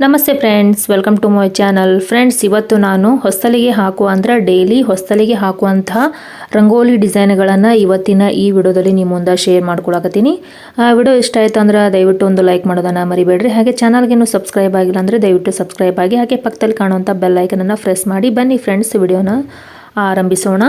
ನಮಸ್ತೆ friends welcome to my channel friends, ಇವತ್ತು ನಾನು ಹೊಸ್ತಲಿಗೆ ಹಾಕುವ ಅಂದ್ರೆ ಡೈಲಿ ಹೊಸ್ತಲಿಗೆ ಹಾಕುವಂತಹ ರಂಗೋಲಿ ಡಿಸೈನ್ಗಳನ್ನು ಇವತ್ತಿನ ಈ ವಿಡಿಯೋದಲ್ಲಿ ನಿಮ್ಮ ಮುಂದೆ ಶೇರ್ ಮಾಡ್ಕೊಳಕತ್ತೀನಿ. ಆ, ವಿಡಿಯೋ ಇಷ್ಟ ಆಯ್ತು ಅಂದ್ರೆ ದಯವಿಟ್ಟು ಒಂದು ಲೈಕ್ ಮಾಡೋದನ್ನು ಮರಿಬೇಡ್ರಿ. ಹಾಗೆ ಚಾನಲ್ಗೇನು ಸಬ್ಸ್ಕ್ರೈಬ್ ಆಗಿಲ್ಲ ಅಂದರೆ ದಯವಿಟ್ಟು ಸಬ್ಸ್ಕ್ರೈಬ್ ಆಗಿ ಹಾಗೆ ಪಕ್ಕದಲ್ಲಿ ಕಾಣುವಂಥ ಬೆಲ್ ಐಕನನ್ನು ಪ್ರೆಸ್ ಮಾಡಿ ಬನ್ನಿ. ಫ್ರೆಂಡ್ಸ್, ವಿಡಿಯೋನ ಆರಂಭಿಸೋಣ.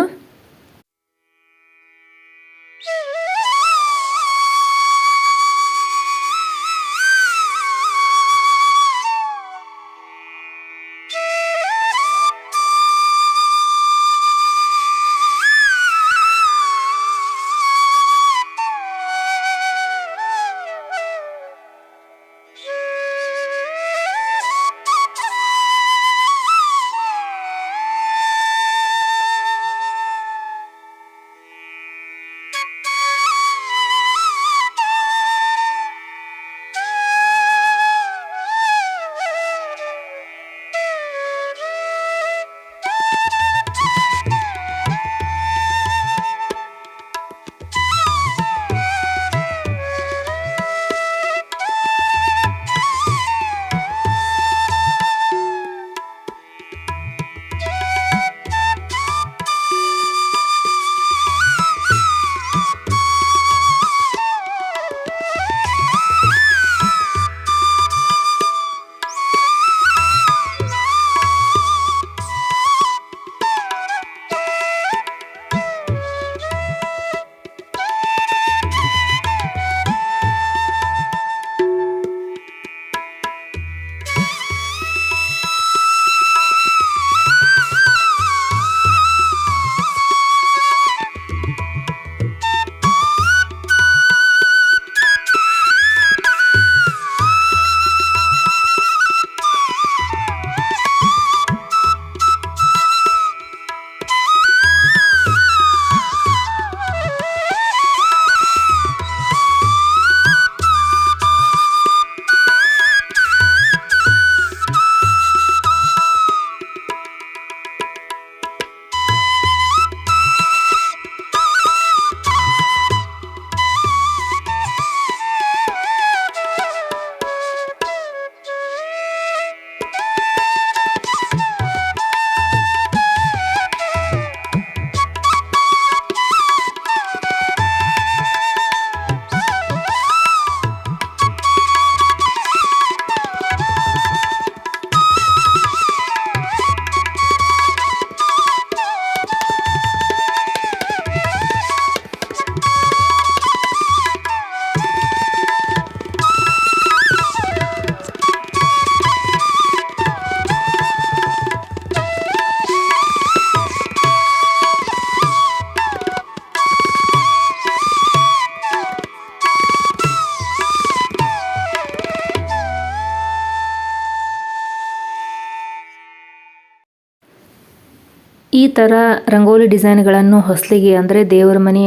ಈ ಥರ ರಂಗೋಲಿ ಡಿಸೈನ್ಗಳನ್ನು ಹೊಸಲಿಗೆ ಅಂದರೆ ದೇವ್ರ ಮನೆ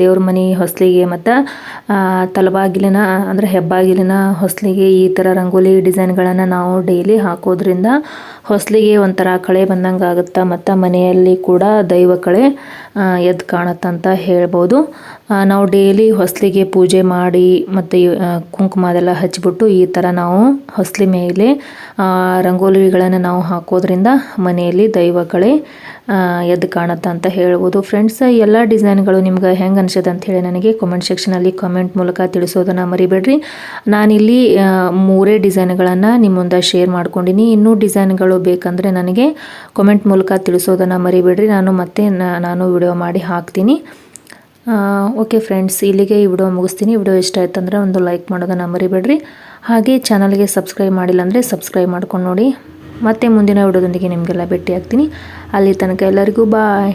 ದೇವ್ರ ಮನೆ ಹೊಸಲಿಗೆ ಮತ್ತು ತಲಬಾಗಿಲಿನ, ಅಂದರೆ ಹೆಬ್ಬಾಗಿಲಿನ ಹೊಸಲಿಗೆ ಈ ಥರ ರಂಗೋಲಿ ಡಿಸೈನ್ಗಳನ್ನು ನಾವು ಡೈಲಿ ಹಾಕೋದ್ರಿಂದ ಹೊಸಲಿಗೆ ಒಂಥರ ಕಳೆ ಬಂದಂಗೆ ಆಗುತ್ತೆ ಮತ್ತು ಮನೆಯಲ್ಲಿ ಕೂಡ ದೈವ ಕಳೆ ಎದ್ದು ಕಾಣುತ್ತಂತ ಹೇಳ್ಬೋದು. ನಾವು ಡೈಲಿ ಹೊಸಲಿಗೆ ಪೂಜೆ ಮಾಡಿ ಮತ್ತು ಕುಂಕುಮ ಅದೆಲ್ಲ ಹಚ್ಚಿಬಿಟ್ಟು ಈ ಥರ ನಾವು ಹೊಸಲಿ ಮೇಲೆ ರಂಗೋಲಿಗಳನ್ನು ನಾವು ಹಾಕೋದ್ರಿಂದ ಮನೆಯಲ್ಲಿ ದೈವಗಳೇ ಎದ್ದು ಕಾಣುತ್ತೆ ಅಂತ ಹೇಳ್ಬೋದು. ಫ್ರೆಂಡ್ಸ್ ಎಲ್ಲ ಡಿಸೈನ್ಗಳು ನಿಮ್ಗೆ ಹೆಂಗೆ ಅನಿಸಿದೆ ಅಂತ ಹೇಳಿ ನನಗೆ ಕಾಮೆಂಟ್ ಸೆಕ್ಷನಲ್ಲಿ ಕಾಮೆಂಟ್ ಮೂಲಕ ತಿಳಿಸೋದನ್ನು ಮರಿಬೇಡ್ರಿ. ನಾನಿಲ್ಲಿ ಮೂರೇ ಡಿಸೈನ್ಗಳನ್ನು ನಿಮ್ಮ ಮುಂದೆ ಶೇರ್ ಮಾಡ್ಕೊಂಡಿನಿ. ಇನ್ನೂ ಡಿಸೈನ್ಗಳು ಬೇಕಂದರೆ ನನಗೆ ಕಾಮೆಂಟ್ ಮೂಲಕ ತಿಳಿಸೋದನ್ನು ಮರಿಬೇಡ್ರಿ. ನಾನು ಮತ್ತೆ ನಾನು ವಿಡಿಯೋ ಮಾಡಿ ಹಾಕ್ತೀನಿ. ಓಕೆ ಫ್ರೆಂಡ್ಸ್ ಇಲ್ಲಿಗೆ ಈ ವಿಡಿಯೋ ಮುಗಿಸ್ತೀನಿ. ವಿಡಿಯೋ ಇಷ್ಟ ಆಯ್ತು ಅಂದರೆ ಒಂದು ಲೈಕ್ ಮಾಡೋದನ್ನು ಮರಿಬೇಡ್ರಿ ಹಾಗೆ ಚಾನಲ್ಗೆ ಸಬ್ಸ್ಕ್ರೈಬ್ ಮಾಡಿಲ್ಲ ಅಂದರೆ ಸಬ್ಸ್ಕ್ರೈಬ್ ಮಾಡ್ಕೊಂಡು ನೋಡಿ. ಮತ್ತೆ ಮುಂದಿನ ವಿಡಿಯೋದೊಂದಿಗೆ ನಿಮಗೆಲ್ಲ ಭೇಟಿ ಆಗ್ತೀನಿ ಅಲ್ಲಿ ತನಕ ಎಲ್ಲರಿಗೂ ಬಾಯ್